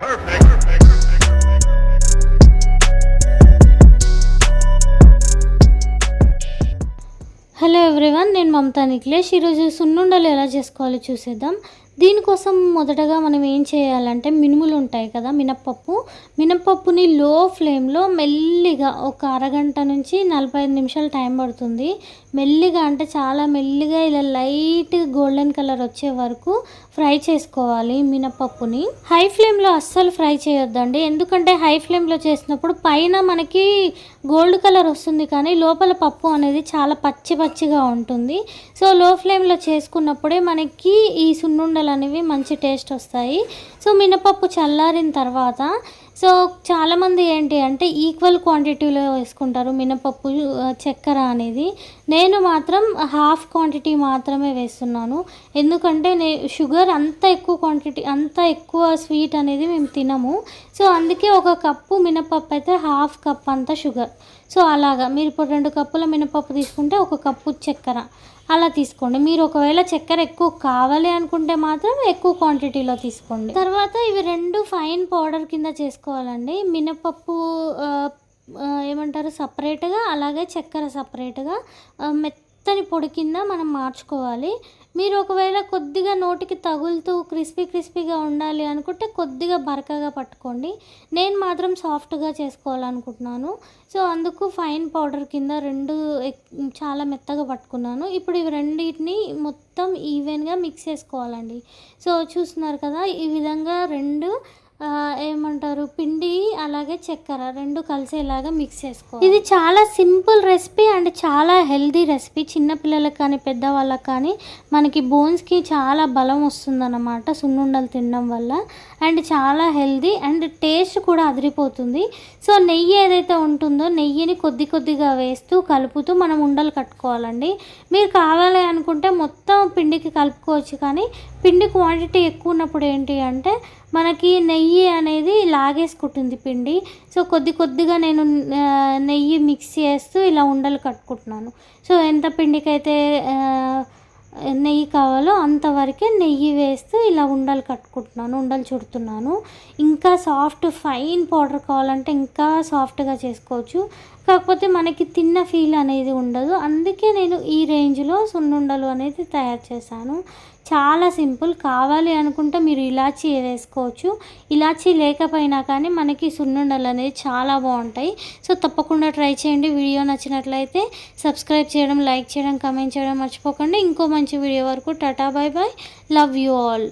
Perfect. Perfect. Hello everyone నేను మమతా నిఖిలేష్ ఈరోజు సున్నుండలు ఎలా చేసుకోవాలో చూసేద్దాం దీనికోసం మొదటగా మనం ఏం చేయాలంటే మినుములు ఉంటాయి కదా మినప్పప్పు. మినప్పప్పుని లో ఫ్లేమ్లో మెల్లిగా ఒక అరగంట నుంచి నలభై ఐదు నిమిషాలు టైం పడుతుంది. మెల్లిగా అంటే చాలా మెల్లిగా ఇలా లైట్ గోల్డెన్ కలర్ వచ్చే వరకు ఫ్రై చేసుకోవాలి మినపప్పుని హై ఫ్లేమ్లో అస్సలు ఫ్రై చేయొద్దండి. ఎందుకంటే హై ఫ్లేమ్లో చేసినప్పుడు పైన మనకి గోల్డ్ కలర్ వస్తుంది కానీ లోపల పప్పు అనేది చాలా పచ్చి పచ్చిగా ఉంటుంది. సో లో ఫ్లేమ్లో చేసుకున్నప్పుడే మనకి ఈ సున్నుండలు అనేవి మంచి టేస్ట్ వస్తాయి. సో మినపప్పు చల్లారిన తర్వాత సో చాలామంది ఏంటి అంటే ఈక్వల్ క్వాంటిటీలో వేసుకుంటారు మినపప్పు చక్కెర అనేది. నేను మాత్రం హాఫ్ క్వాంటిటీ మాత్రమే వేస్తున్నాను. ఎందుకంటే నే షుగర్ అంత ఎక్కువ క్వాంటిటీ అంత ఎక్కువ స్వీట్ అనేది మేము తినము. సో అందుకే ఒక కప్పు మినపప్పు అయితే హాఫ్ కప్ అంత షుగర్. సో అలాగా మీరు ఇప్పుడు రెండు కప్పుల మినపప్పు తీసుకుంటే ఒక కప్పు చక్కెర. అలా తీసుకోండి. మీరు ఒకవేళ చక్కెర ఎక్కువ కావాలి అనుకుంటే మాత్రం ఎక్కువ క్వాంటిటీలో తీసుకోండి. తర్వాత ఇవి రెండు ఫైన్ పౌడర్ కింద చేసుకోవాలండి. మినపప్పు ఏమంటారు సపరేట్గా అలాగే చక్కెర సపరేట్గా మెత్తని పొడి కింద మనం మార్చుకోవాలి. మీరు ఒకవేళ కొద్దిగా నోటికి తగులుతూ క్రిస్పీ క్రిస్పీగా ఉండాలి అనుకుంటే కొద్దిగా బరకగా పట్టుకోండి. నేను మాత్రం సాఫ్ట్గా చేసుకోవాలనుకుంటున్నాను. సో అందుకు ఫైన్ పౌడర్ కింద రెండు ఎక్- చాలా మెత్తగా పట్టుకున్నాను. ఇప్పుడు ఇవి రెండింటిని మొత్తం ఈవెన్గా మిక్స్ చేసుకోవాలండి. సో చూస్తున్నారు కదా ఈ విధంగా రెండు ఏమంటారు? పిండి అలాగే చక్కెర రెండు కలిసేలాగా మిక్స్ చేసుకోవాలి ఇది చాలా సింపుల్ రెసిపీ అండ్ చాలా హెల్దీ రెసిపీ. చిన్నపిల్లలకు కానీ పెద్దవాళ్ళకి కానీ మనకి బోన్స్కి చాలా బలం వస్తుందన్నమాట సున్నుండలు తినడం వల్ల. అండ్ చాలా హెల్దీ అండ్ టేస్ట్ కూడా అదిరిపోతుంది. సో నెయ్యి ఏదైతే ఉంటుందో నెయ్యిని కొద్ది కొద్దిగా వేస్తూ కలుపుతూ మనం ఉండలు కట్టుకోవాలండి. మీరు కావాలి అనుకుంటే మొత్తం పిండికి కలుపుకోవచ్చు కానీ పిండి క్వాంటిటీ ఎక్కువ ఉన్నప్పుడు ఏంటి అంటే మనకి నెయ్యి అనేది లాగేసుకుంటుంది పిండి. సో కొద్ది కొద్దిగా నేను నెయ్యి మిక్స్ చేస్తూ ఇలా ఉండలు కట్టుకుంటున్నాను. సో ఎంత పిండికైతే నెయ్యి కావాలో అంతవరకే నెయ్యి వేస్తూ ఇలా ఉండలు కట్టుకుంటున్నాను ఉండలు చుడుతున్నాను. ఇంకా సాఫ్ట్ ఫైన్ పౌడర్ కావాలంటే ఇంకా సాఫ్ట్గా చేసుకోవచ్చు. కాకపోతే మనకి తిన్న ఫీల్ అనేది ఉండదు. అందుకే నేను ఈ రేంజ్లో సున్నుండలు అనేది తయారు చేశాను. చాలా సింపుల్. కావాలి అనుకుంటే మీరు ఇలాచీ వేసుకోవచ్చు. ఇలాచీ లేకపోయినా కానీ మనకి సున్నుండలు అనేది చాలా బాగుంటాయి. సో తప్పకుండా ట్రై చేయండి. వీడియో నచ్చినట్లయితే సబ్స్క్రైబ్ చేయడం లైక్ చేయడం కమెంట్ చేయడం మర్చిపోకండి. ఇంకో మంచి వీడియో వరకు. Tata bye bye. Love you all